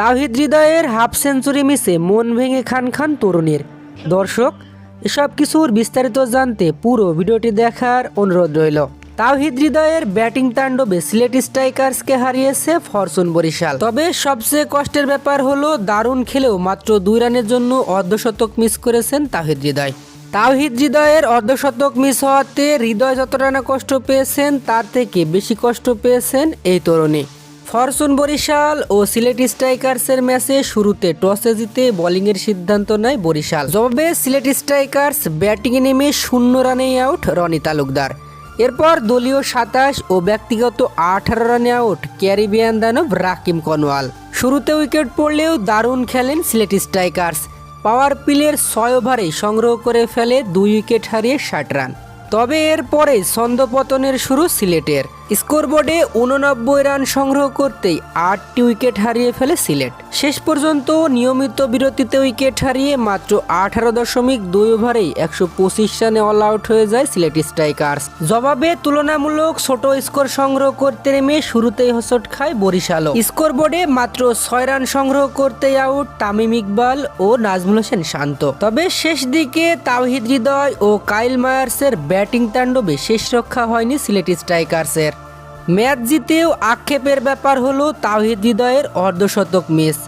তাওহিদ হৃদয়ের half century মিসে মন ভেঙে খান খান তরুণীর। দর্শক, এসব কিছুর বিস্তারিত জানতে পুরো ভিডিওটি দেখার অনুরোধ রইল। তাওহিদ হৃদয়ের ব্যাটিং তাণ্ডবে সিলেট স্ট্রাইকার্সকে হারিয়েছে ফরচুন বরিশাল। তবে সবচেয়ে কষ্টের ব্যাপার হলো, দারুণ খেলেও মাত্র দুই রানের জন্য অর্ধশতক মিস করেছেন তাওহিদ হৃদয়। তাওহিদ হৃদয়ের অর্ধশতক মিস হওয়াতে হৃদয় যতটা না কষ্ট পেয়েছেন, তার থেকে বেশি কষ্ট পেয়েছেন এই তরুণী। ফরচুন বরিশাল ও সিলেট স্ট্রাইকার্সের ম্যাচে শুরুতে টসে জিতে বোলিংয়ের সিদ্ধান্ত নেয় বরিশাল। জবাবে সিলেট স্ট্রাইকার্স ব্যাটিংয়ে নেমে শূন্য রানেই আউট রনি তালুকদার। এরপর দলীয় সাতাশ ও ব্যক্তিগত আঠারো রানে আউট ক্যারিবিয়ান দানব রাকিম কনওয়াল শুরুতে উইকেট পড়লেও দারুণ খেলেন সিলেট স্ট্রাইকার্স। পাওয়ার প্লের ছয় ওভারে সংগ্রহ করে ফেলে দুই উইকেট হারিয়ে ষাট রান। তবে এরপরে ছন্দপতনের শুরু সিলেটের। স্কোরবোর্ডে উননব্বই রান সংগ্রহ করতেই আটটি উইকেট হারিয়ে ফেলে সিলেট। শেষ পর্যন্ত নিয়মিত বিরতিতে উইকেট হারিয়ে মাত্র আঠারো দশমিক দুই ওভারেই একশো পঁচিশ রানে অল আউট হয়ে যায় সিলেট স্ট্রাইকার্স। জবাবে তুলনামূলক ছোট স্কোর সংগ্রহ করতে নেমে শুরুতেই হোঁচট খায় বরিশালও। স্কোরবোর্ডে মাত্র ছয় রান সংগ্রহ করতেই আউট তামিম ইকবাল ও নাজমুল হোসেন শান্ত। তবে শেষ দিকে তাওহিদ হৃদয় ও কাইল মায়ার্সের ব্যাটিং তাণ্ডবে শেষ রক্ষা হয়নি সিলেট স্ট্রাইকার্সের। ম্যাচ জিতেও আক্ষেপের ব্যাপার হলো তাওহিদ হৃদয়ের অর্ধশতক মিস।